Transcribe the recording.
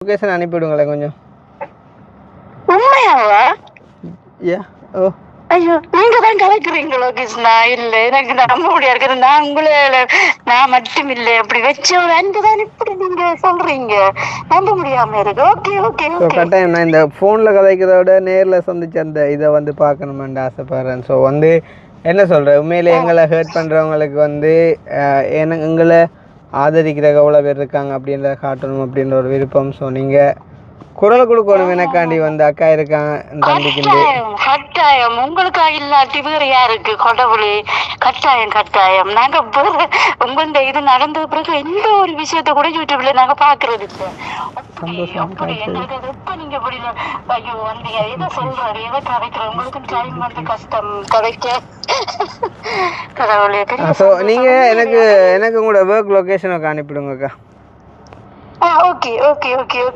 Location அனுப்பிவிடுங்களேன் கொஞ்சம். உண்மையாவா? யா ஓ. ஐயோ நீங்க தான் கலைக்கிறீங்களோ கிருஷ்ணா இல்ல எனக்கு நம்ப முடியாது. நான் உங்களே நான் மட்டும் இல்ல. அப்படி வச்ச ஒரு அன்பு தான் இப்படி நீங்க சொல்றீங்க. நம்ப முடியாம இருக்கு. ஓகே ஓகே கட்டாயம் நான் இந்த ஃபோனில் கதைக்கிறத விட நேரில் சந்திச்ச அந்த இதை வந்து பார்க்கணுமென்று ஆசைப்படுறேன். ஸோ வந்து என்ன சொல்கிறேன் உண்மையிலே எங்களை ஹர்ட் பண்ணுறவங்களுக்கு வந்து எங்களை ஆதரிக்கிற எவ்வளோ பேர் இருக்காங்க அப்படின்றத காட்டணும் அப்படின்ற ஒரு விருப்பம். ஸோ நீங்கள் குரல் கொடுக்கணும் எனக்காண்டி வந்து அக்கா இருக்காங்க தம்பிக்குண்டு கட்டாயம் உங்களுக்காக இல்லாட்டி வேற யாருக்கு? கடவுளே கட்டாயம் கட்டாயம். நாங்க வேற உங்கள்ட்ட இது நடந்த பிறகு எந்த ஒரு விஷயத்த கூட யூடியூப்ல நாங்க பாக்குறது இல்ல. நீங்க எதை சொல்றாரு? எதை கதைக்கிற உங்களுக்கு டைம் வந்து கஷ்டம். கதைக்க. ஸோ நீங்கள் எனக்கு எனக்கு உங்களோட ஒர்க் லொக்கேஷனுக்கு அனுப்பிடுங்கக்கா ஆ ஓகே ஓகே ஓகே ஓகே